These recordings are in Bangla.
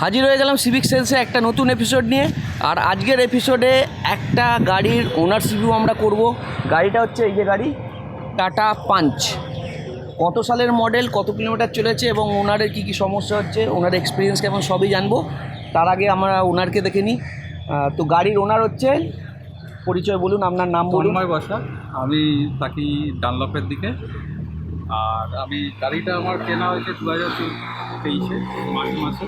হাজির হয়ে গেলাম সিভিক সেলসে একটা নতুন এপিসোড নিয়ে। আর আজকের এপিসোডে একটা গাড়ির ওনারশিপ রিভিউ আমরা করব। গাড়িটা হচ্ছে এই যে গাড়ি টাটা পাঞ্চ কত সালের মডেল কত কিলোমিটার চলেছে এবং ওনারের কী কী সমস্যা হচ্ছে ওনার এক্সপিরিয়েন্স কেমন সবই জানব। তার আগে আমরা ওনারকে দেখে নিই। তো গাড়ির ওনার হচ্ছে, পরিচয় বলুন, আপনার নাম বলুন। বসা আমি থাকি ডানলপের দিকে। আর আমি গাড়িটা আমার কেনা হয়েছে দু হাজার তেইশে, মার্চ মাসে।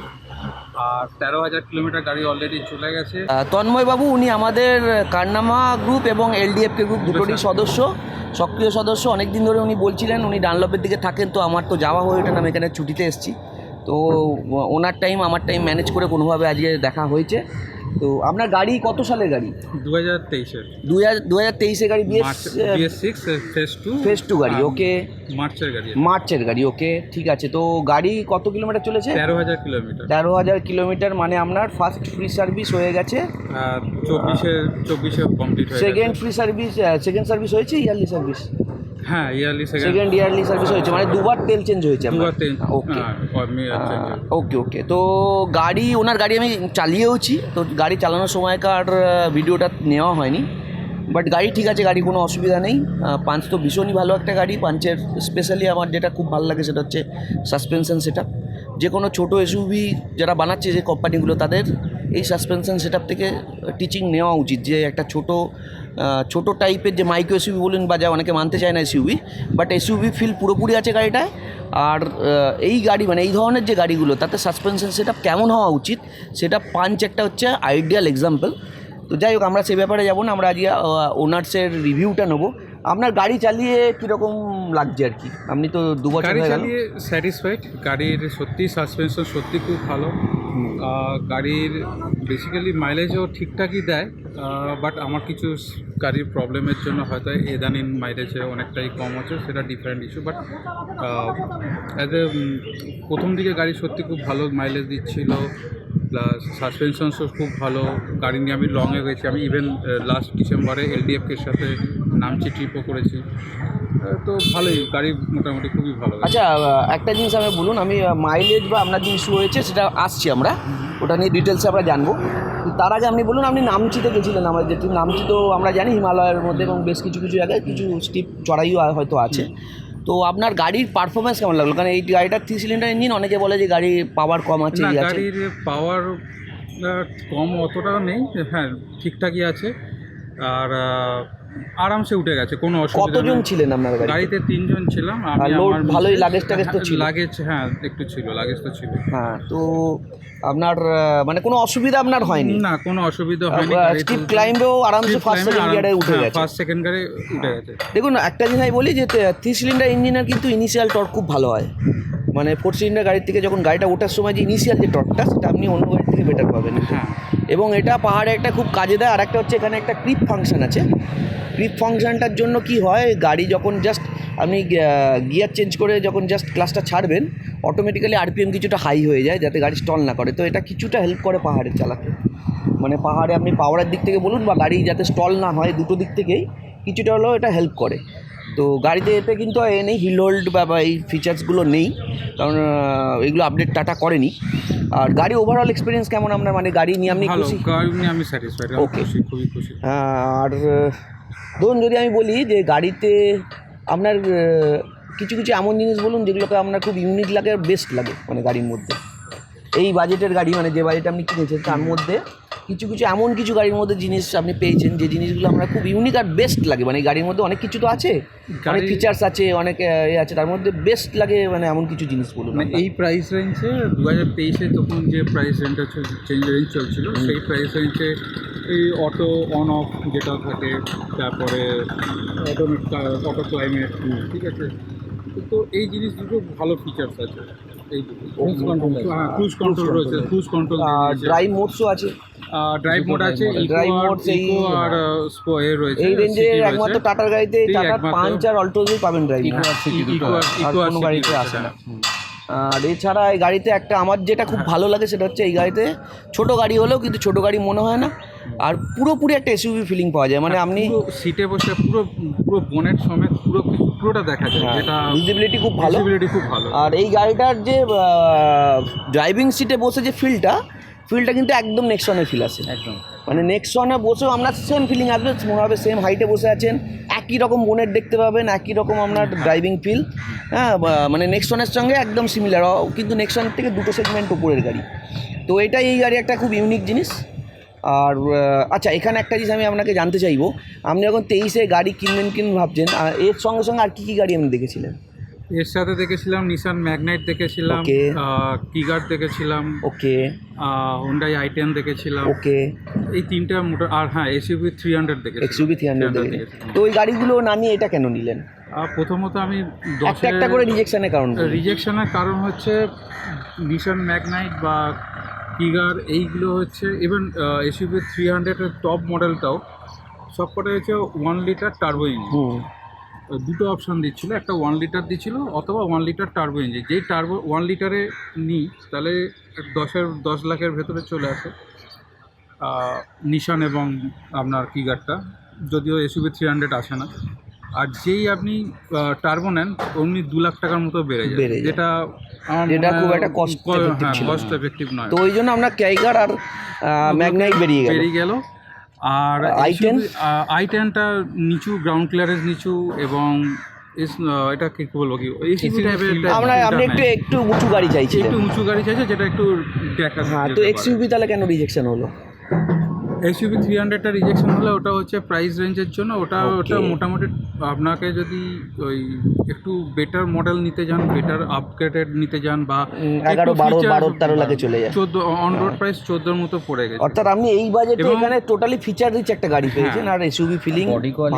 আর তেরো হাজার কিলোমিটার গাড়ি অলরেডি চলে গেছে। তন্ময় বাবু উনি আমাদের কারনামা গ্রুপ এবং এলডিএফকে গ্রুপ দুটোরই সদস্য সক্রিয় সদস্য। অনেক দিন ধরে উনি বলছিলেন উনি ডানলপের দিকে থাকেন তো আমার তো যাওয়া হয়ে ওঠে না আমি এখানে ছুটিতে এসেছি। তো ওনার টাইম আমার টাইম ম্যানেজ করে কোনোভাবে আজকে দেখা হয়েছে। তো আপনার গাড়ি কত সালের গাড়ি? দু হাজার তেইশের। দু হাজার দু হাজার তেইশে গাড়ি BS six phase two phase two গাড়ি ওকে মার্চের গাড়ি মার্চের গাড়ি ওকে ঠিক আছে। তো গাড়ি কত কিলোমিটার চলেছে? তেরো হাজার কিলোমিটার। তেরো হাজার কিলোমিটার মানে আপনার ফার্স্ট ফ্রি সার্ভিস হয়ে গেছে। চব্বিশে চব্বিশে complete second free service second service হয়েছে ইয়ারলি সার্ভিস হ্যাঁ ইয়ারলি সেকেন্ড ইয়ারলি সার্ভিস হয়েছে মানে দুবার তেল চেঞ্জ হয়েছে দুবার তেল ওকে ওকে ওকে তো গাড়ি ওনার গাড়ি আমি চালিয়েওছি তো গাড়ি চালানোর সময়কার ভিডিওটা নেওয়া হয়নি। বাট গাড়ি ঠিক আছে গাড়ি কোনো অসুবিধা নেই। পাঞ্চ তো ভীষণই ভালো একটা গাড়ি পাঞ্চের স্পেশালি আমার যেটা খুব ভালো লাগে সেটা হচ্ছে সাসপেনশন সেটা যে কোনো ছোটো এসইউভি যারা বানাচ্ছে যে কোম্পানিগুলো তাদের এই সাসপেনশন সেট থেকে টিচিং নেওয়া উচিত। যে একটা ছোটো ছোটো টাইপের যে মাইক্রো এসইউভি বলুন বা যা অনেকে মানতে চায় না এসইউভি বাট এসইউভি ফিল পুরোপুরি আছে গাড়িটায়। আর এই গাড়ি মানে এই ধরনের যে গাড়িগুলো তাতে সাসপেনশন সেটা কেমন হওয়া উচিত সেটা পাঞ্চ একটা হচ্ছে আইডিয়াল এক্সাম্পল তো যাই হোক আমরা সে ব্যাপারে যাব না আমরা আজকে ওনার্সের রিভিউটা নেব। আপনার গাড়ি চালিয়ে কীরকম লাগছে আর কি? আপনি তো দু বছর গাড়ি চালিয়ে স্যাটিসফাইড গাড়ির সত্যি সাসপেনশন সত্যি খুব ভালো। গাড়ির বেসিক্যালি মাইলেজও ঠিকঠাকই দেয় বাট আমার কিছু গাড়ির প্রবলেমের জন্য হয়তো এদানিন মাইলেজে অনেকটাই কম আছে, সেটা different issue but as a প্রথম দিকে গাড়ি সত্যি খুব ভালো মাইলেজ দিচ্ছিল প্লাস সাসপেনশনসও খুব ভালো। গাড়ি নিয়ে আমি লংয়ে গেছি। আমি ইভেন লাস্ট ডিসেম্বরে এলডিএফকের সাথে নামচি ট্রিপও করেছি। তো ভালোই গাড়ি মোটামুটি খুবই ভালো। আচ্ছা একটা জিনিস আমি বলুন আমি মাইলেজ বা আপনার যে ইস্যু হয়েছে সেটা আসছি আমরা। ওটা নিয়ে ডিটেলসে আমরা জানব। তার আগে আপনি বলুন আপনি নামচিতে গেছিলেন আমার যেহেতু। নামচি তো আমরা জানি হিমালয়ের মধ্যে এবং বেশ কিছু কিছু জায়গায় কিছু স্টিপ চড়াইও হয়তো আছে। তো আপনার গাড়ির পারফরমেন্স কেমন লাগল? কারণ এই গাড়িটার থ্রি সিলিন্ডার ইঞ্জিন অনেকে বলে যে গাড়ির পাওয়ার কম আছে না গাড়ির পাওয়ার কম অতটা নেই হ্যাঁ ঠিকঠাকই আছে। আর আরামসে উঠে গেছে কোনো অসুবিধা কতজন ছিলেন আপনার গাড়ি গাড়িতে তিনজন ছিলাম আর আমি load আমার ভালোই luggage টাগেজ তো হ্যাঁ, ছিল? লাগেজ হ্যাঁ একটু ছিল লাগেজ তো ছিল। হ্যাঁ তো আপনার আহ, মানে কোনো অসুবিধা আপনার হয়নি? না কোনো অসুবিধা হয়নি স্টিপ ক্লাইম্বেও আরামসে ফার্স্ট সেকেন্ড গিয়ারে উঠে গেছে। ফার্স্ট সেকেন্ড গাড়ি উঠে গেছে। দেখুন একটা জিনিস আমি বলি যে থ্রি সিলিন্ডার ইঞ্জিনের কিন্তু ইনিশিয়াল টর্ক খুব ভালো হয়। মানে ফোর সিলিন্ডার গাড়ির থেকে যখন গাড়িটা ওঠার সময় যে ইনিশিয়াল যে টর্কটা সেটা আপনি অন্য গাড়ির থেকে বেটার পাবেন। হ্যাঁ। এবং এটা পাহাড়ে একটা খুব কাজে দেয়। আর একটা হচ্ছে এখানে একটা ক্রিপ ফাংশন আছে। ক্রিপ ফাংশানটার জন্য কি হয়, গাড়ি যখন জাস্ট আপনি গিয়ার চেঞ্জ করে যখন জাস্ট ক্লাসটা ছাড়বেন অটোমেটিক্যালি আরপিএম কিছুটা হাই হয়ে যায় যাতে গাড়ি স্টল না করে। তো এটা কিছুটা হেল্প করে পাহাড়ে চালাতে। মানে পাহাড়ে আপনি পাওয়ারের দিক থেকে বলুন বা গাড়ি যাতে স্টল না হয় দুটো দিক থেকেই, কিছুটা হলেও এটা হেল্প করে। তো গাড়িতে এতে কিন্তু এ নেই হিল হোল্ড বা এই ফিচার্সগুলো নেই। কারণ এগুলো আপডেট টাটা করেনি। আর গাড়ি ওভারঅল এক্সপিরিয়েন্স কেমন আপনার? মানে গাড়ি নিয়ে আপনি খুশি? গাড়ি নিয়ে আমি স্যাটিসফাইড খুবই খুশি। আর ধরুন যদি আমি বলি যে গাড়িতে আপনার কিছু কিছু এমন জিনিস বলুন যেগুলোকে আপনার খুব ইউনিক লাগে আর বেস্ট লাগে মানে গাড়ির মধ্যে। এই বাজেটের গাড়ি মানে যে বাজেট আপনি কিনেছেন তার মধ্যে কিছু কিছু এমন কিছু গাড়ির মধ্যে জিনিস আপনি পেয়েছেন যে জিনিসগুলো আমরা খুব ইউনিক আর বেস্ট লাগে। মানে এই গাড়ির মধ্যে অনেক কিছু তো আছে। অনেক ফিচার্স আছে অনেক এ আছে। তার মধ্যে বেস্ট লাগে মানে এমন কিছু জিনিস বলুন মানে এই প্রাইস রেঞ্জে দু হাজার তেইশে তখন যে প্রাইস রেঞ্জটা চেঞ্জ রেঞ্জ চলছিল সেই প্রাইস রেঞ্জে এই অটো অন অফ যেটা থাকে তারপরে অটো অটো ক্লাইমেট ঠিক আছে? তো এই জিনিস দুটো ভালো ফিচার্স আছে। ক্রুজ কন্ট্রোল ক্রুজ কন্ট্রোল রয়েছে ক্রুজ কন্ট্রোল ড্রাইভ মোডসও আছে। ড্রাইভ মোড আছে Drive ইকো সেই- আর স্পো রয়েছে এই রেঞ্জে একমাত্র টাটার গাড়িতে পাঞ্চ আর অল্টোজেই পাবেন ড্রাইভ ইকো আর সিটি দুটো আর ইকো আর কোনো গাড়িতে আসে না। আর এছাড়া এই গাড়িতে একটা আমার যেটা খুব ভালো লাগে সেটা হচ্ছে এই গাড়িতে ছোট গাড়ি হলেও কিন্তু ছোট গাড়ি মনে হয় না। আর পুরোপুরি একটা এসইউভি ফিলিং পাওয়া যায়। মানে আপনি সিটে বসে পুরো পুরো বোনেট সমেত পুরো পুরোটা দেখা যায় যেটা ভিজিবিলিটি খুব ভালো। ভিজিবিলিটি খুব ভালো। আর এই গাড়িটার যে ড্রাইভিং সিটে বসে যে ফিলটা ফিলটা কিন্তু একদম নেক্সট নেক্সনের ফিল আছে একদম। মানে নেক্সট নেক্সনে বসেও আপনার সেম ফিলিং আসবে হবে সেম হাইটে বসে আছেন। একই রকম বোনেট দেখতে পাবেন, একই রকম আপনার ড্রাইভিং ফিল হ্যাঁ মানে নেক্সনের সঙ্গে একদম সিমিলার কিন্তু নেক্সনের থেকে দুটো সেগমেন্ট উপরের গাড়ি। তো এটাই এই গাড়ি একটা খুব ইউনিক জিনিস। আর আচ্ছা এখানে একটা জিনিস আমি আপনাকে জানতে চাইব। আপনি যখন তেইশে গাড়ি কিনবেন কিনবেন ভাবছেন এর সঙ্গে সঙ্গে আর কী কী গাড়ি আপনি দেখেছিলেন? এর সাথে দেখেছিলাম নিসান ম্যাগনাইট দেখেছিলাম Okay. কিগার দেখেছিলাম ওকে। হুন্ডাই আই টেন দেখেছিলাম। ওকে। এই তিনটা মোটর আর হ্যাঁ এসইউভি থ্রি হান্ড্রেড দেখেছিলাম। এক্সইউভি থ্রি হান্ড্রেড তো ওই গাড়িগুলো না নিয়ে এটা কেন নিলেন? আর প্রথমত আমি একটা একটা করে রিজেকশনের কারণ বলুন। রিজেকশনের কারণ হচ্ছে নিসান ম্যাগনাইট বা কিগার এইগুলো হচ্ছে ইভেন এসইউভি থ্রি হান্ড্রেডের টপ মডেলটাও সবকটা হচ্ছে ওয়ান লিটার টার্বো ইঞ্জিন হুম। দুটো অপশান দিচ্ছিল একটা ওয়ান লিটার দিচ্ছিল অথবা ওয়ান লিটার টার্বো ইঞ্জিন যেই টার্বো ওয়ান লিটারে নিই তাহলে দশের দশ লাখের ভেতরে চলে আসে। নিশান এবং আপনার কিগারটা যদিও এসইউভি থ্রি হান্ড্রেড আসে না। আর যেই আপনি টার্বো নেন অমনি দু লাখ টাকার মতো বেড়ে যায়। যেটা যেটা খুব একটা cost ক- হ্যাঁ কস্ট এফেক্টিভ নয়। তো ওই জন্য আমরা ক্যাইগার আর ম্যাগনাইট বেরিয়ে গেল। বেরিয়ে গেল। আর i10? আই টেনটা নিচু গ্রাউন্ড ক্লিয়ারেন্স নিচু এবং এটা কি বলব কি? টাইপের আমরা একটু একটু উঁচু গাড়ি চাইছি একটু উঁচু গাড়ি চাইছে যেটা একটু দেখা হ্যাঁ তো এক্সইউভি তাহলে কেন রিজেকশন হলো? এসইউভি থ্রি হান্ড্রেডটা রিজেকশন হলে ওটা হচ্ছে প্রাইস রেঞ্জের জন্য। ওটা ওটা মোটামুটি আপনাকে যদি ওই একটু বেটার মডেল নিতে যান বেটার আপগ্রেডেড নিতে যান বা এগারো, বারো, বারো, তেরো লাখে চলে যায়। চোদ্দ অন রোড প্রাইস চোদ্দোর মতো পড়ে গেছে। অর্থাৎ আপনি এই বাজেটে এখানে টোটালি ফিচার রিচ একটা গাড়ি পেয়েছেন আর এসইউভি ফিলিং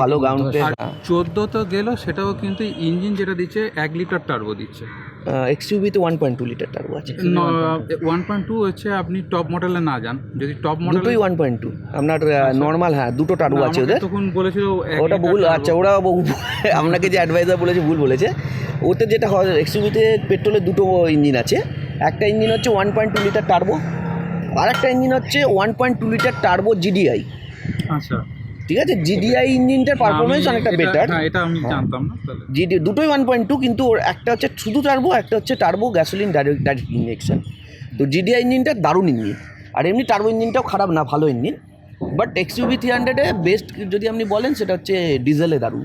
ভালো গ্রাউন্ড আর চোদ্দ তো গেল সেটাও কিন্তু ইঞ্জিন যেটা দিচ্ছে এক লিটার টার্বো দিচ্ছে। এক্সইউভিতে one point two litre turbo আছে। ওয়ান পয়েন্ট টু হচ্ছে আপনি টপ মডেলে না যান। যদি টপ মডেল দুটোই ওয়ান পয়েন্ট টু আপনার নর্মাল হ্যাঁ দুটো টার্বো আছে ওদের। তখন বলেছিল ওটা ভুল আচ্ছা ওরা আপনাকে যে অ্যাডভাইজার বলেছে ভুল বলেছে। ওতে যেটা হয় এক্সইউভিতে পেট্রোলের দুটো ইঞ্জিন আছে। একটা ইঞ্জিন হচ্ছে one point two litre turbo আর একটা ইঞ্জিন হচ্ছে one point two litre turbo GDI আচ্ছা। ঠিক আছে? জিডিআই ইঞ্জিনটার পারফরমেন্স অনেকটা বেটার হ্যাঁ এটা আমি জানতাম না তাহলে। জিডি দুটোই ওয়ান পয়েন্ট টু কিন্তু ওর একটা হচ্ছে শুধু টার্বো একটা হচ্ছে turbo gasoline direct direct injection তো জিডিআই ইঞ্জিনটা দারুণ ইঞ্জিন আর এমনি টার্বো ইঞ্জিনটাও খারাপ না ভালো ইঞ্জিন বাট এক্সইউভি থ্রি হান্ড্রেডে বেস্ট যদি আপনি বলেন সেটা হচ্ছে ডিজেলে দারুণ।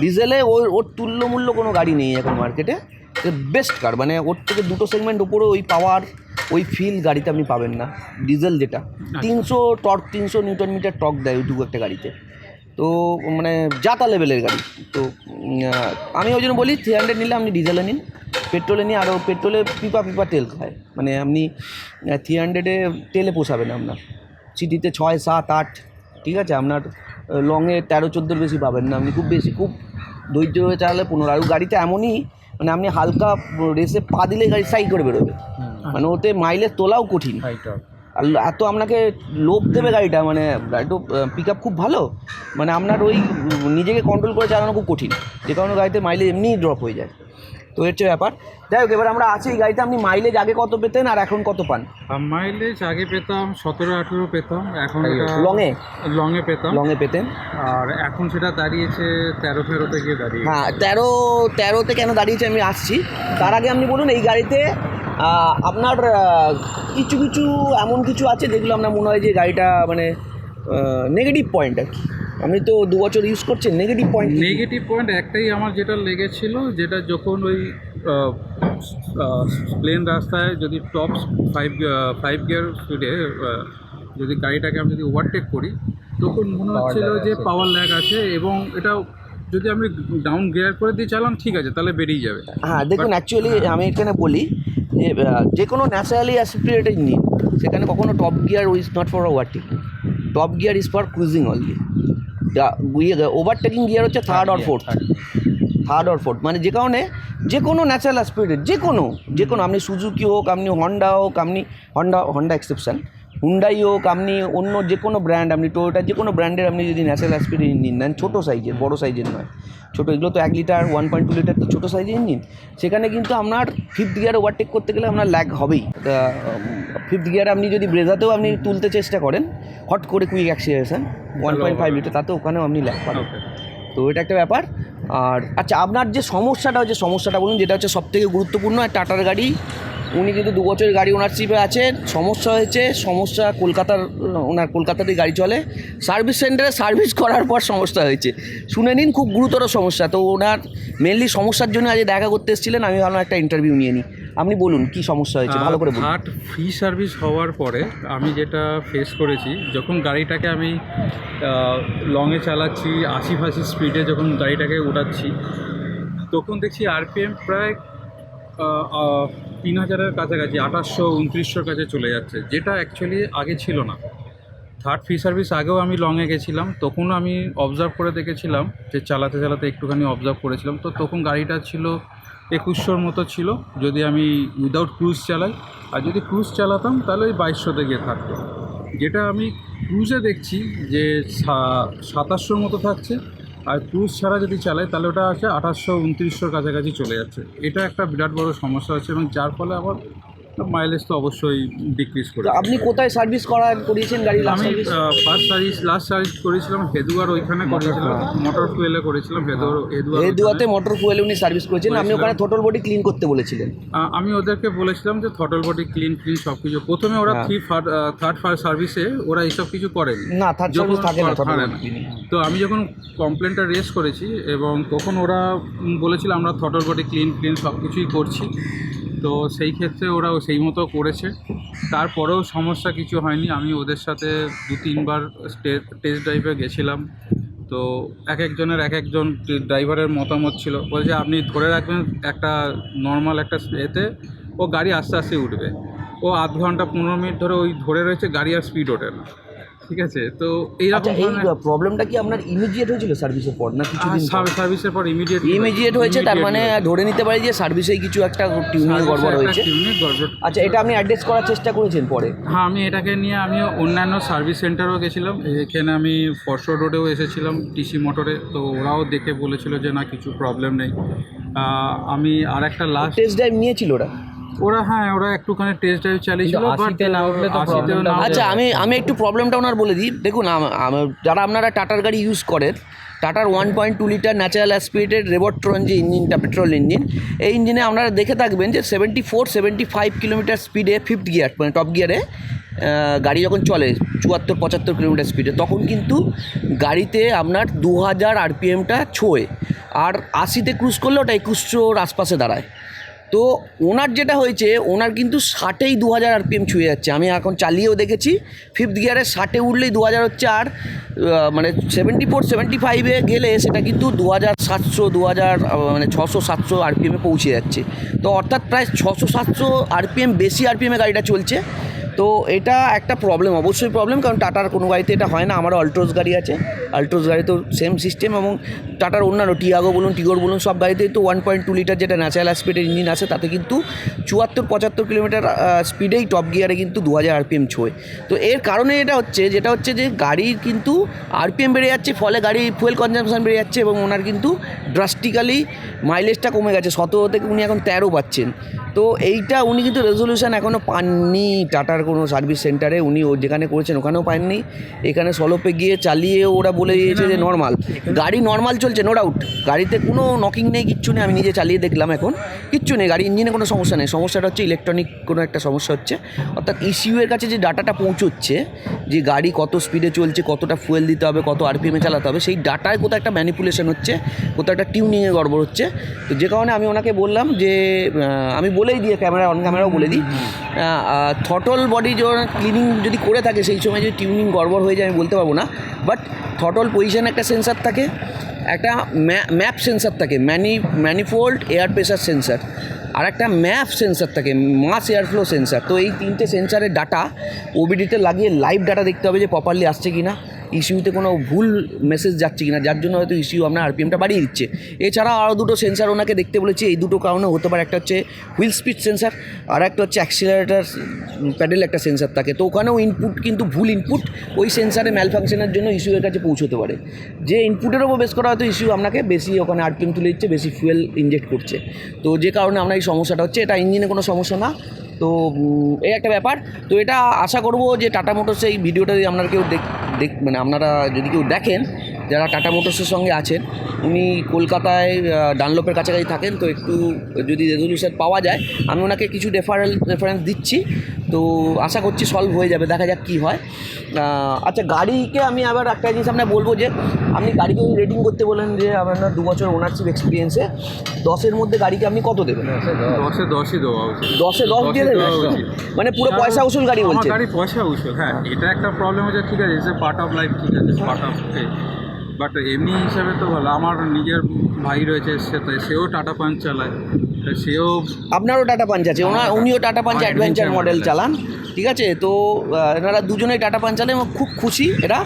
ডিজেলে ওর ওর তুল্যমূল্য কোনো গাড়ি নেই এখন মার্কেটে বেস্ট কার মানে ওর থেকে দুটো সেগমেন্ট উপরে ওই পাওয়ার ওই ফিল গাড়িতে আপনি পাবেন না। ডিজেল যেটা। তিনশো টর্ক তিনশো নিউটন মিটার টর্ক দেয় ওইটুকু একটা গাড়িতে। তো মানে যাতা লেভেলের গাড়ি। তো আমি ওই জন্য বলি থ্রি হান্ড্রেড নিলে আপনি ডিজেলে নিন। পেট্রোলে নিয়ে আরও পেট্রোলে পিপা পিপা তেল খায়। মানে আপনি থ্রি হান্ড্রেডে তেলে পোষাবেন আপনার। সিটিতে ছয় সাত আট ঠিক আছে? আপনার লংয়ে তেরো চোদ্দোর বেশি পাবেন না। আপনি খুব বেশি খুব ধৈর্য হয়ে চালালে পনেরো। আর গাড়িটা এমনই মানে আপনি হালকা রেসে পা দিলে গাড়ি সাই করে বেরোবে। মানে ওতে মাইলেজ তোলাও কঠিন। আর এত আপনাকে লোভ দেবে গাড়িটা মানে গাড়িটা পিক আপ খুব ভালো মানে আপনার ওই নিজেকে কন্ট্রোল করে চালানো খুব কঠিন। যে কারণে গাড়িতে মাইলেজ এমনিই ড্রপ হয়ে যায়। তো এর হচ্ছে ব্যাপার। যাই হোক এবার আমরা আছি এই গাড়িতে। আপনি মাইলেজ আগে কত পেতেন আর এখন কত পান? মাইলেজ আগে পেতাম সতেরো আঠেরো পেতাম এখন লংয়ে লংয়ে পেতাম। লংয়ে পেতেন? আর এখন সেটা দাঁড়িয়েছে তেরো ফেরোতে গিয়ে দাঁড়িয়ে হ্যাঁ তেরো তেরোতে কেন দাঁড়িয়েছে আমি আসছি। তার আগে আপনি বলুন এই গাড়িতে আপনার কিছু কিছু এমন কিছু আছে যেগুলো আপনার মনে হয় যে গাড়িটা মানে নেগেটিভ পয়েন্ট আর কি? আপনি তো দু বছর ইউজ করছেন নেগেটিভ পয়েন্ট নেগেটিভ পয়েন্ট একটাই আমার যেটা লেগেছিল যেটা যখন ওই প্লেন রাস্তায় যদি টপ ফাইভ ফাইভ গিয়ার স্পিডে যদি গাড়িটাকে আমি যদি ওভারটেক করি তখন মনে হচ্ছিল যে পাওয়ার ল্যাগ আছে এবং এটা যদি আমি ডাউন গিয়ার করে দিয়ে চালান ঠিক আছে তাহলে বেরিয়ে যাবে। হ্যাঁ দেখুন অ্যাকচুয়ালি আমি এখানে বলি যে কোনো ন্যাচারালি অ্যাসিপিরেটেড নিন সেখানে কখনো top gear is not for overtaking top gear is for cruising only overtaking gear হচ্ছে third or fourth third or fourth মানে যে কারণে যে কোনো ন্যাচারাল স্পিডের যে কোনো যে কোনো আপনি সুজুকি হোক আপনি হন্ডা হোক আপনি হন্ডা হন্ডা এক্সেপশন হুন্ডাই হোক আপনি অন্য যে কোনো ব্র্যান্ড আপনি টোয়োটার যে কোনো ব্র্যান্ডের আপনি যদি ন্যাশনাল অ্যাসপিড ইঞ্জিন নেন ছোটো সাইজের বড় সাইজের নয়। ছোটো এগুলো তো এক litre one point two litre তো ছোটো সাইজের ইঞ্জিন সেখানে কিন্তু আপনার ফিফথ গিয়ার ওভারটেক করতে গেলে আপনার ল্যাগ হবেই। ফিফথ গিয়ার আপনি যদি ব্রেজাতেও আপনি তুলতে চেষ্টা করেন হট করে quick acceleration one point five litre তাতে ওখানেও আপনি ল্যাগ পাবেন। তো এটা একটা ব্যাপার। আর আচ্ছা আপনার যে সমস্যাটা হচ্ছে, সমস্যাটা বলুন, যেটা হচ্ছে সবথেকে গুরুত্বপূর্ণ টাটার গাড়ি, উনি কিন্তু দু বছরের গাড়ি ওনারশিপে আছেন। সমস্যা হয়েছে, সমস্যা কলকাতার, ওনার কলকাতাতেই গাড়ি চলে। সার্ভিস সেন্টারে সার্ভিস করার পর সমস্যা হয়েছে। শুনে নিন, খুব গুরুতর সমস্যা। তো ওনার মেনলি সমস্যার জন্য আজ দেখা করতে এসেছিলেন, আমি ভাবলাম একটা ইন্টারভিউ নিয়ে নিই। আপনি বলুন কি সমস্যা হয়েছে? ভালো করে বলুন। ফ্রি সার্ভিস হওয়ার পরে আমি যেটা ফেস করেছি যখন গাড়িটাকে আমি লংয়ে চালাচ্ছি আশি ফাশি স্পিডে যখন গাড়িটাকে উঠাচ্ছি তখন দেখছি আরপিএম প্রায় তিন হাজারের কাছাকাছি আঠাশশো উনত্রিশশোর কাছে চলে যাচ্ছে যেটা অ্যাকচুয়ালি আগে ছিল না। থার্ড ফ্রি সার্ভিস আগেও আমি লংয়ে গেছিলাম তখনও আমি অবজার্ভ করে দেখেছিলাম যে চালাতে চালাতে একটুখানি অবজার্ভ করেছিলাম তো তখন গাড়িটা ছিল একুশশোর মতো ছিল, যদি আমি উইদাউট ক্রুজ চালাই। আর যদি ক্রুজ চালাতাম, তাহলে ওই বাইশশো থেকে থাকতো। যেটা আমি ক্রুজে দেখছি যে সাতাশশোর মতো থাকছে। আর ক্রুজ ছাড়া যদি চালাই, তাহলে ওটা আছে আঠাশশো, উনত্রিশশোর কাছাকাছি চলে যাচ্ছে। এটা একটা বিরাট বড় সমস্যা হচ্ছে এবং যার ফলে আবার মাইলেজ তো অবশ্যই ডিক্রিজ করে আপনি কোথায় সার্ভিস করা করিয়েছেন গাড়ি আমি ফার্স্ট সার্ভিস লাস্ট সার্ভিস করেছিলাম হেদুয়ার ওইখানে করেছিলাম মোটর ফুয়েলে করেছিলাম হেদুয়ার হেদুয়ার এই দুয়াতে মোটর ফুয়েল উনি সার্ভিস করেছেন আপনি ওখানে। থোটল বডি ক্লিন করতে বলেছিলেন। আমি ওদেরকে বলেছিলাম যে থটল বডি ক্লিন ক্লিন সব কিছু। প্রথমে ওরা। থ্রি থার্ড ফার্স্ট সার্ভিসে ওরা এইসব কিছু করেনি। না থার্ড সার্ভিস থাকে না তো আমি যখন কমপ্লেনটা রেস করেছি এবং তখন ওরা বলেছিল আমরা থটল বডি ক্লিন ক্লিন সব কিছুই করছি। তো সেই ক্ষেত্রে ওরা সেই মতো করেছে। তারপরেও সমস্যা কিছু হয়নি। আমি ওদের সাথে দু, তিনবার টেস্ট ড্রাইভে গেছিলাম। তো এক একজনের এক একজন ড্রাইভারের মতামত ছিল। বলছে, আপনি ধরে রাখবেন একটা নর্মাল একটা এতে, ও গাড়ি আস্তে আস্তে উঠবে। ও আধ ঘণ্টা, পনেরো মিনিট ধরে ওই ধরে রয়েছে, গাড়ি আর স্পিড ওঠে না। ঠিক আছে? তো আচ্ছা এইরকম এই প্রবলেমটা কি আপনার ইমিডিয়েট হয়েছিল সার্ভিসের পর না কিছুদিন সার্ভিসের পর ইমিডিয়েট ইমিডিয়েট হয়েছে তার মানে ধরে নিতে পারি যে সার্ভিসেই কিছু একটা টিউনিং গড়বড় হয়েছে। আচ্ছা এটা আপনি অ্যাড্রেস করার চেষ্টা করেছেন পরে? হ্যাঁ আমি এটাকে নিয়ে আমি অন্যান্য সার্ভিস সেন্টারও গেছিলাম। এখানে আমি ফরশো রোডেও এসেছিলাম টিসি মোটরে তো ওরাও দেখে বলেছিল যে না কিছু প্রবলেম নেই। আমি আর একটা লাস্ট টেস্ট ড্রাইভ নিয়েছিল ওরা? ওরা হ্যাঁ ওরা একটুখানি টেস্ট ড্রাইভ চালিয়েছিল বাট না উঠলে তো আচ্ছা আমি আমি একটু প্রবলেমটা ওনার বলে দিই। দেখুন যারা আপনারা টাটার গাড়ি ইউজ করেন টাটার one point two litre natural aspirated Revotron যে ইঞ্জিনটা পেট্রোল ইঞ্জিন এই ইঞ্জিনে আপনারা দেখে থাকবেন যে seventy four seventy five kilometre স্পিডে ফিফথ গিয়ার মানে টপ গিয়ারে গাড়ি যখন চলে চুয়াত্তর পঁচাত্তর কিলোমিটার স্পিডে তখন কিন্তু গাড়িতে আপনার দু হাজার আরপিএমটা ছোঁয়। আর আশিতে ক্রুজ করলে ওটা একুশশোর আশপাশে দাঁড়ায়। তো ওনার যেটা হয়েছে, ওনার কিন্তু ষাটেই দু হাজার আরপিএম ছুঁয়ে যাচ্ছে। আমি এখন চালিয়েও দেখেছি ফিফথ গিয়ারে ষাটে উঠলেই দু হাজার হচ্ছে আর মানে সেভেন্টি ফোর সেভেন্টি ফাইভে গেলে সেটা কিন্তু দু হাজার সাতশো দু হাজার মানে ছশো, সাতশো আরপিএমে পৌঁছে যাচ্ছে। তো অর্থাৎ প্রায় ছশো, সাতশো আরপিএম, বেশি আরপিএমে গাড়িটা চলছে। তো এটা একটা প্রবলেম অবশ্যই প্রবলেম কারণ টাটার কোনো গাড়িতে এটা হয় না, আমারও অল্ট্রোস গাড়ি আছে। অল্ট্রোস গাড়িতেও সেম সিস্টেম এবং টাটার অন্যান্য টিয়াগো বলুন টিগোর বলুন, সব গাড়িতেই তো ওয়ান পয়েন্ট টু লিটার যেটা ন্যাচারাল স্পিডের ইঞ্জিন আছে, তাতে কিন্তু চুয়াত্তর, পঁচাত্তর কিলোমিটার স্পিডেই টপ গিয়ারে কিন্তু দু হাজার আরপিএম ছোঁয়। তো এর কারণে এটা হচ্ছে, যেটা হচ্ছে যে গাড়ির কিন্তু আরপিএম বেড়ে যাচ্ছে, ফলে গাড়ি ফুয়েল কনজামশন বেড়ে যাচ্ছে এবং ওনার কিন্তু ড্রাস্টিক্যালি মাইলেজটা কমে গেছে। সতেরো থেকে উনি এখন তেরো পাচ্ছেন। তো এইটা উনি কিন্তু রেজলিউশন এখনও পাননি টাটার কোনো সার্ভিস সেন্টারে উনি ও যেখানে করেছেন ওখানেও পাননি। এখানে সলপে গিয়ে চালিয়ে ওরা বলে দিয়েছে যে নর্মাল গাড়ি নর্মাল চলছে নো ডাউট গাড়িতে কোনো নকিং নেই, কিচ্ছু নেই। আমি নিজে চালিয়ে দেখলাম এখন। কিচ্ছু নেই, গাড়ি ইঞ্জিনে কোনো সমস্যা নেই। সমস্যাটা হচ্ছে ইলেকট্রনিক কোনো একটা সমস্যা হচ্ছে। অর্থাৎ ইসিউ এর কাছে যে ডাটাটা পৌঁছচ্ছে, যে গাড়ি কত স্পিডে চলছে, কতটা ফুয়েল দিতে হবে, কত আরপিএমে চালাতে হবে, সেই ডাটায় কোথাও একটা ম্যানিপুলেশন হচ্ছে, কোথাও একটা টিউনিংয়ে গড়বড় হচ্ছে। তো যে কারণে আমি ওনাকে বললাম যে আমি বলেই দিয়ে ক্যামেরা অন ক্যামেরাও বলে দিই। থটল বডি যখন ক্লিনিং যদি করে থাকে সেই সময় যদি টিউনিং গড়বড় হয়ে যায় আমি বলতে পারব না। বাট থটল পজিশনে একটা সেন্সার থাকে একটা ম্যাপ সেন্সার থাকে mani manifold air pressure sensor আর একটা ম্যাপ সেন্সার থাকে মাস এয়ারফ্লো সেন্সার তো এই তিনটে সেন্সারের ডাটা ওবিডিতে লাগিয়ে লাইভ ডাটা দেখতে হবে যে প্রপারলি আসছে কি না ইস্যুতে কোনো ভুল মেসেজ যাচ্ছে কিনা, যার জন্য হয়তো ইস্যু আপনার আরপিএমটা বাড়িয়ে দিচ্ছে। এছাড়া আরও দুটো সেন্সার ওনাকে দেখতে বলেছি, এই দুটো কারণে হতে পারে, একটা হচ্ছে হুইল স্পিড সেন্সার আর একটা হচ্ছে অ্যাক্সিলারেটার প্যাডেল একটা সেন্সার থাকে। তো ওখানেও ইনপুট কিন্তু ভুল ইনপুট ওই সেন্সারে ম্যাল ফাংশনের জন্য ইস্যুয়ের কাছে পৌঁছতে পারে। যে ইনপুটের ওপর বেশ করা হয়তো ইস্যু আপনাকে বেশি ওখানে আরপিএম তুলে দিচ্ছে, বেশি ফুয়েল ইনজেক্ট করছে। তো যে কারণে আমরা এই সমস্যাটা হচ্ছে, এটা ইঞ্জিনে কোনো সমস্যা না। তো এই একটা ব্যাপার। তো এটা আশা করব যে টাটা মোটরস এই ভিডিওটা যদি আপনারা কেউ দেখ মানে আপনারা যদি কেউ দেখেন, যারা টাটা মোটরসের সঙ্গে আছেন, উনি কলকাতায় ডানলপের কাছাকাছি থাকেন, তো একটু যদি রেজলিউশন পাওয়া যায়, আমি ওনাকে কিছু রেফারেল রেফারেন্স দিচ্ছি। তো আশা করছি সলভ হয়ে যাবে দেখা যাক কী হয়। আচ্ছা গাড়িকে আমি আবার একটা জিনিস আপনাকে বলব যে আপনি গাড়িকে রেটিং করতে বলেন যে আপনার দু বছর ওনারশিপ এক্সপিরিয়েন্সে দশের মধ্যে গাড়িকে আপনি কত দেবেন? দশে দশই দেওয়া উচিত। দশে দশ দিয়ে দেবেন? মানে পুরো পয়সা উসুল গাড়ি বলছে গাড়ি পয়সা উসুল হ্যাঁ এটা একটা প্রবলেম হচ্ছে ঠিক আছে যে পার্ট অফ লাইফ ঠিক আছে পার্ট অফ বাট এমনি হিসাবে তো ভালো আমার নিজের ভাই রয়েছে সাথে সেও টাটা পাঞ্চ চালায়। তা সেও আপনারও টাটা পাঞ্চ আছে। ওনার উনিও টাটা পাঞ্চ অ্যাডভেঞ্চার মডেল চালান। ঠিক আছে? তো এনারা দুজনেই টাটা পাঞ্চ চালান এবং খুব খুশি এরা।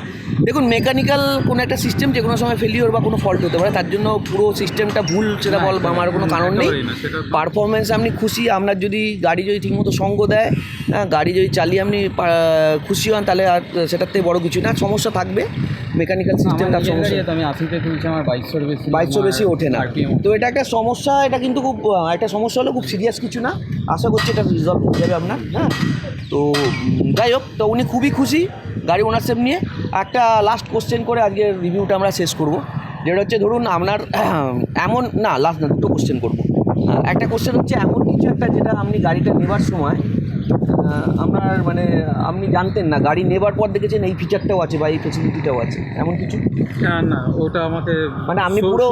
দেখুন মেকানিক্যাল কোনো একটা সিস্টেম যে কোনো সময় ফেলিওর বা কোনো ফল্ট হতে পারে তার জন্য পুরো সিস্টেমটা ভুল সেটা বল আমার কোনো কারণ নেই। পারফরমেন্স আপনি খুশি আপনার যদি গাড়ি যদি ঠিকমতো সঙ্গ দেয় হ্যাঁ গাড়ি যদি চালিয়ে আপনি খুশি হন তাহলে আর সেটার থেকে বড়ো কিছু না সমস্যা থাকবে। মেকানিক্যাল সিস্টেমটার সমস্যা। আমি আশিতে তুলছি আমার বাইশশোর বেশি বাইশশো বেশি ওঠে না। তো এটা একটা সমস্যা এটা কিন্তু খুব একটা সমস্যা হলো খুব সিরিয়াস কিছু না। আশা করছি এটা রিজলভ হয়ে যাবে আপনার হ্যাঁ? তো যাই হোক তো উনি খুবই খুশি গাড়ি ওনারশিপ নিয়ে। একটা লাস্ট কোশ্চেন করে আজকে রিভিউটা আমরা শেষ করব। যেটা হচ্ছে ধরুন আপনার এমন না লাস্ট না দুটো কোশ্চেন করব। একটা কোশ্চেন হচ্ছে এমন কিছু একটা যেটা আপনি গাড়িটা নেবার সময় আপনার মানে আপনি জানতেন না গাড়ি নেবার পর দেখেছেন এই ফিচারটাও আছে বা এই ফেসিলিটিটাও আছে এমন কিছু? না না ওটা আমাকে মানে আপনি show- পুরো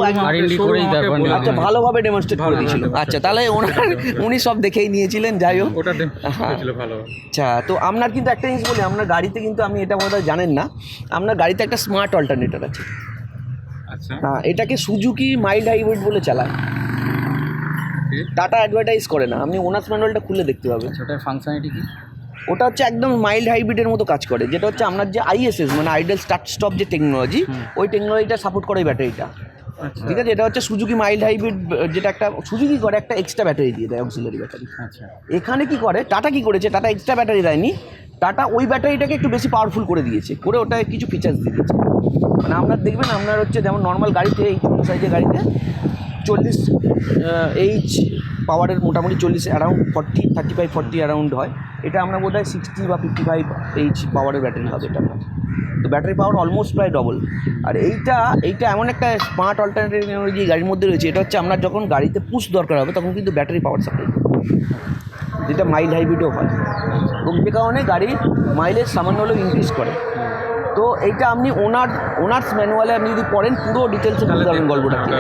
আচ্ছা ভালোভাবে ডেমনস্ট্রেট করে দিয়েছিল। আচ্ছা তাহলে ওনার উনি সব দেখেই নিয়েছিলেন যাই হোক। ওটা ভালো। আচ্ছা তো আপনার কিন্তু একটা জিনিস বলি আপনার গাড়িতে কিন্তু আমি এটা বোধহয় জানেন না আপনার গাড়িতে একটা স্মার্ট অল্টারনেটর আছে। আচ্ছা। হ্যাঁ এটাকে সুজুকি মাইল্ড হাইব্রিড বলে চালায়। টাটা অ্যাডভার্টাইজ করে না। আপনি ওনার্স ম্যানুয়ালটা খুলে দেখতে পাবেন। ওটার ফাংশনালিটি কি? ওটা হচ্ছে একদম মাইল্ড হাইব্রিডের মতো কাজ করে যেটা হচ্ছে আপনার যে আইএসএস মানে আইডল স্টার্ট স্টপ যে টেকনোলজি ওই টেকনোলজিটা সাপোর্ট করে এই ব্যাটারিটা। আচ্ছা। ঠিক আছে? এটা হচ্ছে সুজুকি মাইল্ড হাইব্রিড যেটা একটা সুজুকি করে একটা এক্সট্রা ব্যাটারি দিয়ে দেয় অক্সিলারি ব্যাটারি আচ্ছা। এখানে কি করে? টাটা কি করেছে? টাটা এক্সট্রা ব্যাটারি দেয়নি। টাটা ওই ব্যাটারিটাকে একটু বেশি পাওয়ারফুল করে দিয়েছে করে ওটা কিছু ফিচার্স দিয়ে দিয়েছে। মানে আপনার দেখবেন আপনার হচ্ছে যেমন নর্মাল গাড়িতে এই সাইজের গাড়িতে চল্লিশ এইচ পাওয়ারের মোটামুটি চল্লিশ around forty thirty five forty around হয়। এটা আমরা বোধ হয় সিক্সটি বা ফিফটি ফাইভ এইচ পাওয়ারের ব্যাটারি হবে এটা তো ব্যাটারি পাওয়ার অলমোস্ট প্রায় ডবল আর এইটা এইটা এমন একটা স্মার্ট অল্টারনেটিভ টেকনোলজি গাড়ির মধ্যে রয়েছে, এটা হচ্ছে আপনার যখন গাড়িতে পুশ দরকার হবে, তখন কিন্তু ব্যাটারি পাওয়ার সাপ্লাই যেটা মাইল হাইব্রিডও হয়। এবং যে কারণে গাড়ির মাইলেজ সামান্য হলেও ইনক্রিজ করে। তো এইটা আপনি ওনার ওনার্স ম্যানুয়ালে আপনি যদি পড়েন পুরো ডিটেলসে বুঝতে পারবেন গল্পটা কি।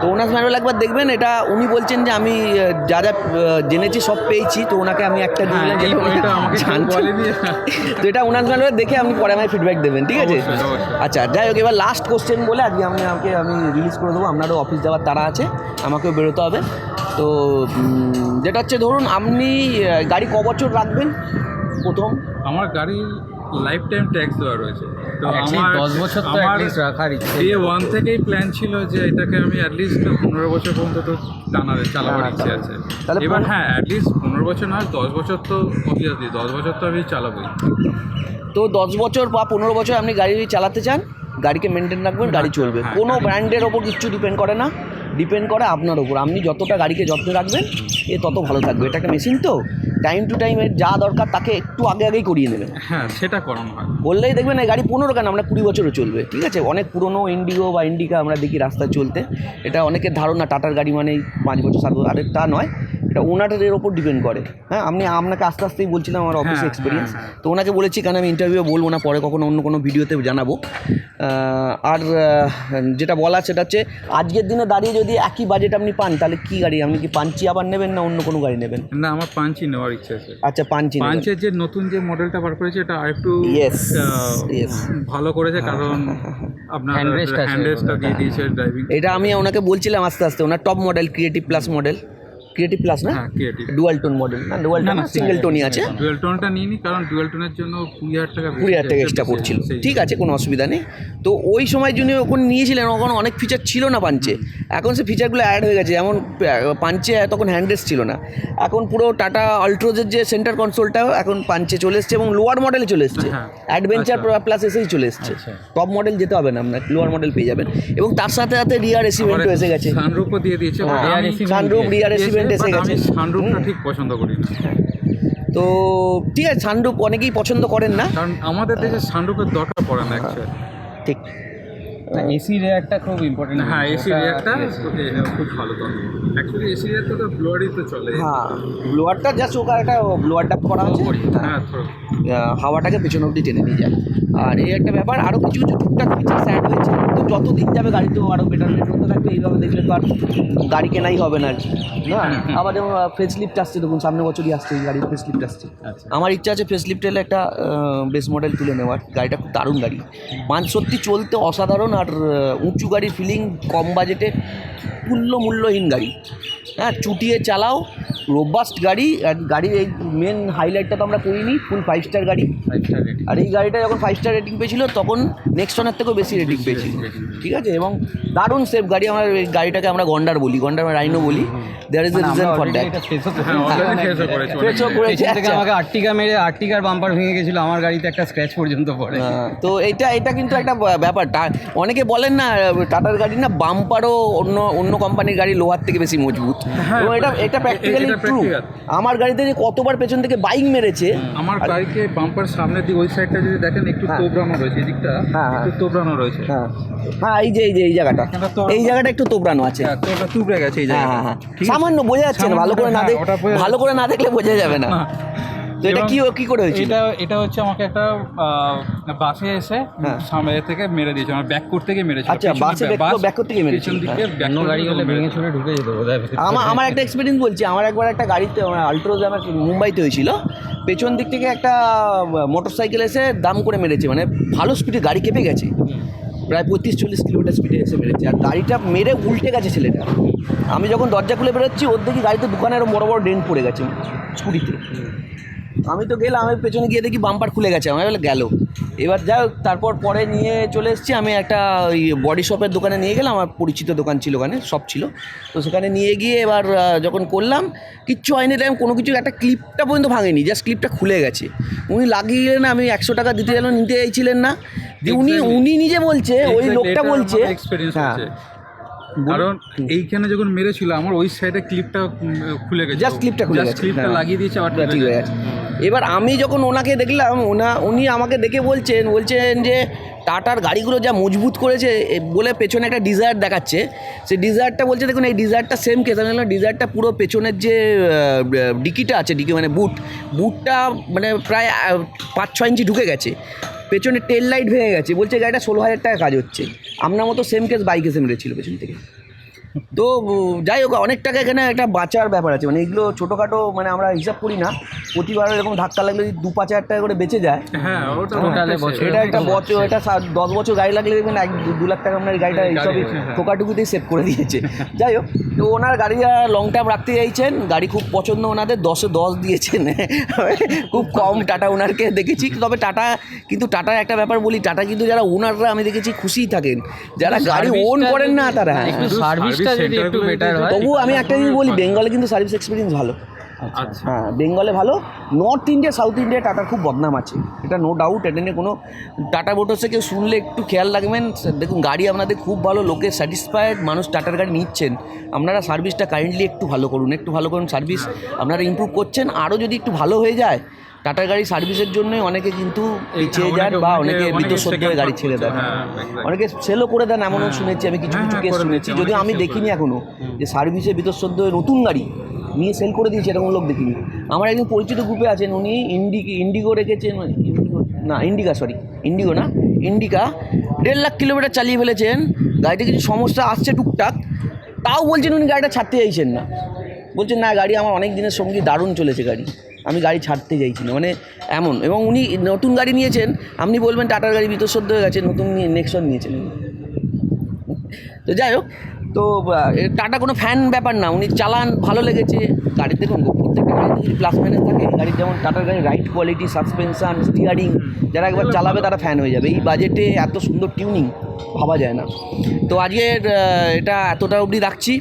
তো ওনার্স ম্যানুয়াল একবার দেখবেন এটা উনি বলছেন যে আমি যা যা জেনেছি সব পেয়েছি তো ওনাকে আমি একটা হ্যাঁ, দিলাম। তো এটা ওনার্স ম্যানুয়াল দেখে আপনি পরে আমায় ফিডব্যাক দেবেন ঠিক আছে। আচ্ছা যাই হোক এবার লাস্ট কোশ্চেন বলে আজকে আমি আমাকে আমি রিলিজ করে দেবো আপনারও অফিস যাওয়ার তারা আছে আমাকেও বেরোতে হবে তো যেটা হচ্ছে ধরুন আপনি গাড়ি ক বছর রাখবেন প্রথম আমার গাড়ির লাইফ টাইম ট্যাক্স দেওয়া রয়েছে। তো আমার দশ বছর তো অ্যাটলিস্ট রাখার ইচ্ছে। ডে ওয়ান থেকেই প্ল্যান ছিল যে এটাকে আমি অ্যাটলিস্ট পনেরো বছর পর্যন্ত তো টানা চালাবার টানা ইচ্ছে আছে। তাহলে এবার হ্যাঁ অ্যাটলিস্ট পনেরো বছর নয় দশ বছর তো অবভিয়াসলি দশ বছর তো আমি চালাবোই। তো দশ বছর বা পনেরো বছর আপনি গাড়ি চালাতে চান গাড়িকে মেনটেন রাখবেন গাড়ি চলবে। হ্যাঁ, কোনো ব্র্যান্ডের ওপর কিচ্ছু ডিপেন্ড করে না। ডিপেন্ড করে আপনার ওপর আপনি যতটা গাড়িকে যত্ন রাখবেন এ তত ভালো থাকবে। এটা একটা মেশিন তো টাইম টু টাইমের যা দরকার তাকে একটু আগে আগেই করিয়ে নেবেন হ্যাঁ সেটা করানো হয়। বললেই দেখবেন এই গাড়ি পনেরো কেন? আমরা কুড়ি বছরও চলবে ঠিক আছে? অনেক পুরনো ইন্ডিগো বা ইন্ডিকা আমরা দেখি রাস্তায় চলতে। এটা অনেকের ধারণা টাটার গাড়ি মানেই পাঁচ বছর সাত বছর আরে তা নয়। এটা ওনারের ওপর ডিপেন্ড করে। হ্যাঁ আমি আপনাকে আস্তে আস্তেই বলছিলাম আমার অফিসে হ্যাঁ, এক্সপিরিয়েন্স হ্যাঁ, হ্যাঁ। তো ওনাকে বলেছি কেন আমি ইন্টারভিউ বলব না পরে কখনো অন্য কোনো ভিডিওতে জানাব। আর যেটা বলা সেটা হচ্ছে আজকের দিনে দাঁড়িয়ে যদি একই বাজেট আপনি পান তাহলে কী গাড়ি আপনি কি পাঞ্চি আবার নেবেন না অন্য কোনো গাড়ি নেবেন? না আমার পাঞ্চি নেওয়ার ইচ্ছা আছে। আচ্ছা পাঞ্চি পাঞ্চের যে নতুন যে মডেলটা বার করেছে এটা আরেকটু ভালো করেছে কারণ আপনার দিয়ে দিয়েছে ড্রাইভিং এটা আমি ওনাকে বলছিলাম আস্তে আস্তে ওনার top model creative plus model creative plus না? ডুয়াল টোন মডেল না? ডুয়াল টোন সিঙ্গেল টোনই আছে? ডুয়েল টোনটা নিইনি কারণ ডুয়েল টোনের জন্য কুড়ি হাজার টাকা কুড়ি হাজার টাকা এক্সট্রা পড়ছিল ঠিক আছে কোনো অসুবিধা নেই। তো ওই সময় যিনি ওখানে নিয়েছিলেন ওখন অনেক ফিচার ছিল না পাঞ্চে। এখন সে ফিচারগুলো অ্যাড হয়ে গেছে। যেমন পাঞ্চে তখন হ্যান্ডরেস ছিল না। এখন পুরো টাটা আল্ট্রোজের যে সেন্টার কনসোলটাও এখন পাঞ্চে চলে এসছে এবং লোয়ার মডেলে চলে এসছে। অ্যাডভেঞ্চার প্লাস এসেই চলে এসছে। টপ মডেল যেতে হবে না আপনার লোয়ার মডেল পেয়ে যাবেন। এবং তার সাথে সাথে রিয়ার এসিমেন্টও এসে গেছে। সানরুফও দিয়ে দিয়েছে। হ্যাঁ, but আমি- সানরুফ রিয়ার এসে গেছে সানরুফটা ঠিক পছন্দ করি না। তো ঠিক আছে সানরুফ অনেকেই পছন্দ করেন না। কারণ আমাদের দেশে সানরুফের দরকার পড়ে না অ্যাকচুয়ালি ঠিক। এসি রেয়ারটা খুব ইম্পর্টেন্ট হ্যাঁ এসি রিয়ারটা খুব ভালো তো। অ্যাকচুয়ালি এসি রিয়ারটা তো ব্লোয়ারই তো চলে। হ্যাঁ ব্লোয়ারটা জাস্ট ওখানে একটা ব্লোয়ার ডাপ করা আছে হ্যাঁ হ্যাঁ। হাওয়াটাকে পেছন অবধি টেনে নিয়ে যায়। আর এই একটা ব্যাপার আরও কিছু কিছু টুকটাক ফিচার্স অ্যাড হয়েছে যত দিন যাবে গাড়ি তো আরও রেট হতে থাকবে। এইভাবে দেখলে তো আর গাড়ি কেনাই হবে না আর কি। না? আবার যেমন ফেসলিফ্ট আসছে দেখুন সামনে বছরই আসছে এই গাড়ির ফেসলিফ্ট আসছে। আচ্ছা। আমার ইচ্ছা আছে ফেসলিফ্ট এলে একটা বেস মডেল তুলে নেওয়ার। গাড়িটা খুব দারুণ গাড়ি। মান সত্যি চলতে অসাধারণ আর উঁচু গাড়ির ফিলিং কম বাজেটে মূল্য মূল্যহীন গাড়ি। হ্যাঁ চুটিয়ে চালাও রোবাস্ট গাড়ি আর গাড়ির এই মেন হাইলাইটটা তো আমরা করিনি ফুল ফাইভ স্টার গাড়ি। ফাইভ স্টার রেটিং আর এই গাড়িটা যখন ফাইভ স্টার রেটিং পেয়েছিল তখন নেক্সট ওনার থেকেও বেশি রেটিং পেয়েছিল। ঠিক আছে? এবং দারুণ সেফ গাড়ি আমার এই গাড়িটাকে আমরা গন্ডার বলি গন্ডার রাইনো বলি। There is a reason for that করেছে। ফেসও করেছে। পেছন থেকে। আমাকে আর্টিকা মেরে আর্টিকার বাম্পার ভেঙে গেছিল আমার গাড়িতে একটা স্ক্র্যাচ পর্যন্ত পড়ে। হ্যাঁ, তো এটা এটা কিন্তু একটা ব্যাপার। টা- অনেকে বলেন না টাটার গাড়ি না বাম্পারও অন্য অন্য কোম্পানির গাড়ি লোহার থেকে বেশি মজবুত। এবং এটা এটা প্র্যাকটিক্যালি ট্রু আমার গাড়িতে যে কতবার পেছন থেকে বাইক মেরেছে আমার গাড়িকে বাম্পার সামনের দিকে ওই সাইডটা যদি দেখেন একটু হ্যাঁ। তোবড়ানো রয়েছে এদিকটা হ্যাঁ, হ্যাঁ। একটু তোবড়ানো রয়েছে। হ্যাঁ। হ্যাঁ এই যে এই যে এই জায়গাটা। এই জায়গাটা একটু তোবড়ানো আছে। হ্যাঁ, তুবড়ে গেছে এই হ্যাঁ জায়গাটা। হ্যাঁ হ্যাঁ? সামান্য বোঝা যাচ্ছে না ভালো করে না হ্যাঁ, দেখ ভালো করে না দেখলে বোঝা যাবে না। তো এটা কি কি করে হয়েছিল? এটা এটা হচ্ছে আমাকে একটা বাসে এসে হ্যাঁ। সামনে থেকে মেরে দিয়েছে আমার ব্যাক করতে গিয়ে মেরেছে আচ্ছা, বাসে back করতে গিয়ে মেরেছে। back অন্য গাড়ি হলে ভেঙে চলে ঢুকে যেত বোধহয় আমার আমার একটা এক্সপিরিয়েন্স বলছি আমার একবার একটা গাড়িতে আল্ট্রোজ আমার মুম্বাইতে হয়েছিল। পেছন দিক থেকে একটা মোটর সাইকেল এসে দাম করে মেরেছে মানে ভালো স্পিডে গাড়ি কেঁপে গেছে। প্রায় পঁয়ত্রিশ চল্লিশ কিলোমিটার স্পিডে এসে মেরেছে। আর গাড়িটা মেরে উল্টে গেছে ছেলেটা। আমি যখন দরজা খুলে বেরোচ্ছি ওর দেখি গাড়িতে দোকানে আরও বড় বড় ডেন্ট পড়ে গেছে স্কুটিতে আমি তো গেলাম আমি পেছনে গিয়ে দেখি বাম্পার খুলে গেছে আমার বলে গেল। এবার যাই তারপর পরে নিয়ে চলে এসেছি আমি একটা ওই বডি শপের দোকানে নিয়ে গেলাম আমার পরিচিত দোকান ছিল ওখানে সব ছিল। তো সেখানে নিয়ে গিয়ে এবার যখন করলাম কিচ্ছু হয়নি টাইম কোনো কিছু একটা ক্লিপটা পর্যন্ত ভাঙেনি জাস্ট ক্লিপটা খুলে গেছে। উনি লাগিয়ে না আমি একশো টাকা দিতে গেলাম নিতে চাইছিলেন না। দিয়ে উনি উনি নিজে বলছে ওই লোকটা বলছে হ্যাঁ। কারণ এইখানে যখন মেরেছিল আমার ওই সাইডে ক্লিপটা খুলে গেছে। জাস্ট ক্লিপটা খুলে গেছে ক্লিপটা হ্যাঁ। লাগিয়ে দিয়েছে আবার ঠিক হয়ে গেছে। এবার আমি যখন ওনাকে দেখলাম, ওনা, উনি আমাকে দেখে বলছেন বলছেন যে টাটার গাড়িগুলো যা মজবুত করেছে বলে পেছনে একটা ডিজায়ার দেখাচ্ছে। সেই ডিজায়ারটা বলছে, দেখুন, এই ডিজায়ারটা সেম কেস আমি বললাম ডিজায়ারটা পুরো পেছনের যে ডিকিটা আছে, ডিকি মানে বুট বুটটা মানে প্রায় পাঁচ ছ ইঞ্চি ঢুকে গেছে। পেছনে টেল লাইট ভেঙে গেছে। বলছে, গাড়িটা ষোলো হাজার টাকা কাজ হচ্ছে। আপনার মতো সেম কেস বাইকে এসে মেরেছিল পেছন থেকে। তো যাই হোক অনেক টাকা এখানে একটা বাঁচার ব্যাপার আছে। মানে এগুলো ছোটোখাটো মানে আমরা হিসাব করি না। প্রতিবার এরকম ধাক্কা লাগলে যদি দু পাঁচ হাজার টাকা করে বেঁচে যায় হ্যাঁ। এটা একটা বছর এটা দশ বছর গাড়ি লাগলে দেখবেন এক দু- লাখ টাকা আপনার গাড়িটা এইসবই হ্যাঁ। ঠোকাটুকুতেই সেভ করে দিয়েছে। যাই হোক তো ওনার গাড়ি লং টার্ম রাখতে চাইছেন। গাড়ি খুব পছন্দ ওনাদের দশে দশ দিয়েছেন। খুব কম টাটা ওনারকে দেখেছি। তবে টাটা কিন্তু টাটার একটা ব্যাপার বলি টাটা কিন্তু যারা ওনাররা আমি দেখেছি খুশিই থাকেন। যারা গাড়ি ওন করেন না তারা শুধু সার্ভিসটা যদি একটু বেটার হয়। তবু আমি একটা জিনিস বলি বেঙ্গলে কিন্তু সার্ভিস এক্সপিরিয়েন্স ভালো। আচ্ছা। হ্যাঁ বেঙ্গলে ভালো। নর্থ ইন্ডিয়া সাউথ ইন্ডিয়া টাটার খুব বদনাম আছে। এটা নো ডাউট এটা নিয়ে কোনো টাটা মোটরসে কেউ শুনলে একটু খেয়াল রাখবেন। দেখুন গাড়ি আপনাদের খুব ভালো লোকে স্যাটিসফাইড মানুষ টাটার গাড়ি নিচ্ছেন। আপনারা সার্ভিসটা কাইন্ডলি একটু ভালো করুন একটু ভালো করুন সার্ভিস আপনারা ইমপ্রুভ করছেন আরও যদি একটু ভালো হয়ে যায় টাটার গাড়ি সার্ভিসের জন্যই অনেকে কিন্তু পিছিয়ে যান বা অনেকে- হয়ে গাড়ি ছেড়ে দেন। করছে, হ্যাঁ, exactly. অনেকে সেলও করে দেন এমনও শুনেছি। আমি কিছু হ্যাঁ, কিছু হ্যাঁ, কেস শুনেছি যদিও আমি দেখিনি এখনও যে সার্ভিসে বিতসদ্য হয়ে নতুন গাড়ি নিয়ে সেল করে দিয়েছে এরকম লোক দেখিনি। আমার একজন পরিচিত গ্রুপে আছেন উনি ইন্ডি ইন্ডিগো রেখেছেন না ইন্ডিকা সরি ইন্ডিগো না ইন্ডিকা দেড় লাখ কিলোমিটার চালিয়ে ফেলেছেন। গাড়িতে কিছু সমস্যা আসছে টুকটাক তাও বলছেন উনি গাড়িটা ছাড়তে চাইছেন না। বলছেন না গাড়ি আমার অনেক দিনের সঙ্গে দারুণ চলেছে গাড়ি। আমি গাড়ি ছাড়তে চাইছি না মানে এমন। এবং উনি নতুন গাড়ি নিয়েছেন আপনি বলবেন টাটার গাড়ি বিতসদ্য হয়ে গেছে নতুন নেক্সন নিয়েছেন। তো যাই হোক তো টাটা কোনো ফ্যান ব্যাপার না উনি চালান ভালো লেগেছে। গাড়ি দেখুন প্রত্যেকটা গাড়িতে যদি প্লাস মাইনাস থাকে গাড়ির যেমন টাটার গাড়ির রাইট কোয়ালিটি সাসপেনশন স্টিয়ারিং যারা একবার চালাবে তারা ফ্যান হয়ে যাবে। এই বাজেটে এত সুন্দর টিউনিং ভাবা যায় না। তো আজকের এটা এতটা অবধি রাখছি।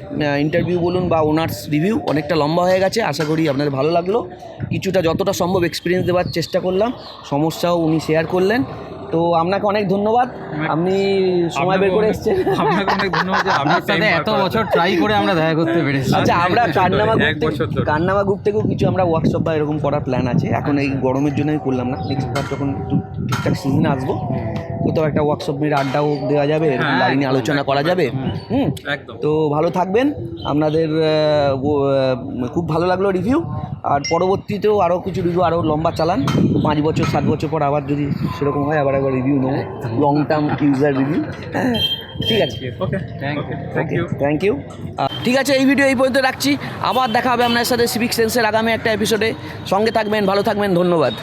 ইন্টারভিউ বলুন বা ওনার্স রিভিউ অনেকটা লম্বা হয়ে গেছে। আশা করি আপনাদের ভালো লাগল। কিছুটা যতটা সম্ভব এক্সপিরিয়েন্স দেওয়ার চেষ্টা করলাম। সমস্যাও উনি শেয়ার করলেন। তো আপনাকে অনেক ধন্যবাদ। আপনি সময় বের করে এসছেন। আপনাকে অনেক ধন্যবাদ। যে আপনার সাথে এত বছর ট্রাই করে আমরা দেখা করতে পেরেছি। আচ্ছা আমরা ধরে, গ্রুপ। কান্নামা গ্রুপ থেকেও কিছু আমরা ওয়ার্কশপ বা এরকম করার প্ল্যান আছে। এখন এই গরমের জন্য আমি করলাম না। নেক্সট বার যখন একটু ঠিকঠাক সিজন আসব কোথাও একটা ওয়ার্কশপ মেরে আড্ডাও দেওয়া যাবে এরকম হ্যাঁ, গাড়ি নিয়ে আলোচনা করা যাবে। হুম? তো ভালো থাকবেন। আপনাদের খুব ভালো লাগল রিভিউ আর পরবর্তীতেও আরও কিছু রিভিউ আরও লম্বা চালান। পাঁচ বছর সাত বছর পর আবার যদি সেরকম হয় আবার একবার রিভিউ নেব লং টার্ম ইউজার রিভিউ ঠিক আছে। Okay thank you thank you thank you ঠিক আছে এই ভিডিও এই পর্যন্ত রাখছি। আবার দেখা হবে আপনার সাথে সিভিক সেন্সের আগামী একটা এপিসোডে সঙ্গে থাকবেন ভালো থাকবেন ধন্যবাদ।